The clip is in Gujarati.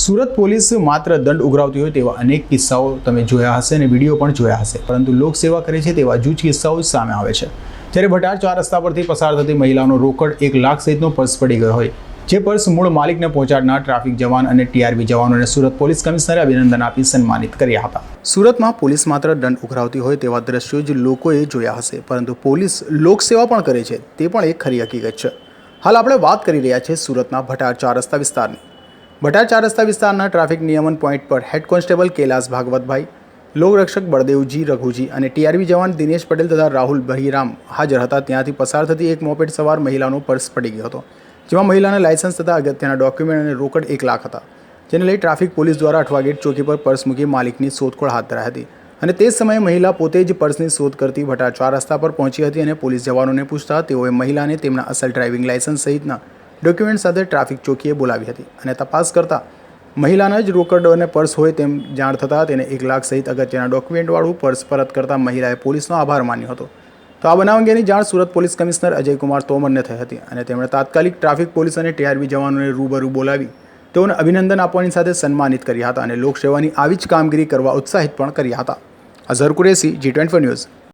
સુરત પોલીસ માત્ર દંડ ઉઘરાવતી હોય તેવા અનેક કિસ્સાઓ તમે જોયા હશે અને વીડિયો પણ જોયા હશે. પરંતુ લોકસેવા કરે છે તેવા જૂજ કિસ્સાઓ જ સામે આવે છે. જ્યારે ભટાર ચાર રસ્તા પરથી પસાર થતી મહિલાનો રોકડ એક લાખ સહિતનો પર્સ પડી ગયો હોય. જે પર્સ મૂળ માલિકને પહોંચાડનાર ટ્રાફિક જવાન અને ટીઆરબી જવાનોને સુરત પોલીસ કમિશનરે અભિનંદન આપી, સન્માનિત કર્યા હતા. સુરતમાં પોલીસ માત્ર દંડ ઉઘરાવતી હોય તેવા દ્રશ્યો જ લોકોએ જોયા હશે, પરંતુ પોલીસ લોકસેવા પણ કરે છે, તે પણ એક ખરી હકીકત છે. હાલ આપણે વાત કરી રહ્યા છીએ સુરતના ભટાર ચાર રસ્તા વિસ્તારની. ભટાર ચાર રસ્તા વિસ્તારના ટ્રાફિક નિયમન પોઈન્ટ પર હેડ કોન્સ્ટેબલ કૈલાસ ભાગવતભાઈ, લોકરક્ષક બળદેવજી રઘુજી અને ટીઆરબી જવાન દિનેશ પટેલ તથા રાહુલ ભહીરામ હાજર હતા. ત્યાંથી પસાર થતી એક મોપેડ સવાર મહિલાનો પર્સ પડી ગયો હતો, જેમાં મહિલાના લાયસન્સ તથા અગત્યના ડોક્યુમેન્ટ અને રોકડ એક લાખ હતા, જેને લઈ ટ્રાફિક પોલીસ દ્વારા અઠવા ગેટ ચોકી પર પર્સ મૂકી માલિકની શોધખોળ હાથ ધરાઈ હતી અને તે જ સમયે મહિલા પોતે જ પર્સની શોધ કરતી ભટા ચાર રસ્તા પર પહોંચી હતી અને પોલીસ જવાનોને પૂછતા તેઓએ મહિલાને તેમના અસલ ડ્રાઇવિંગ લાયસન્સ સહિતના ડોક્યુમેન્ટ સાથે ટ્રાફિક ચોકીએ બોલાવી હતી અને તપાસ કરતા મહિલાના જ રોકડ અને પર્સ હોય તેમ જાણ થતાં તેને એક લાખ સહિત અગત્યના ડોક્યુમેન્ટવાળું પર્સ પરત કરતાં મહિલાએ પોલીસનો આભાર માન્યો હતો. તો આ બનાવ અંગેની જાણ સુરત પોલીસ કમિશનર અજયકુમાર તોમરને થઈ હતી અને તેમણે તાત્કાલિક ટ્રાફિક પોલીસ અને ટીઆરબી જવાનોને રૂબરૂ બોલાવી તેઓને અભિનંદન આપવાની સાથે સન્માનિત કર્યા હતા અને લોકસેવાની આવી જ કામગીરી કરવા ઉત્સાહિત પણ કર્યા હતા. Azhar Qureshi G twenty news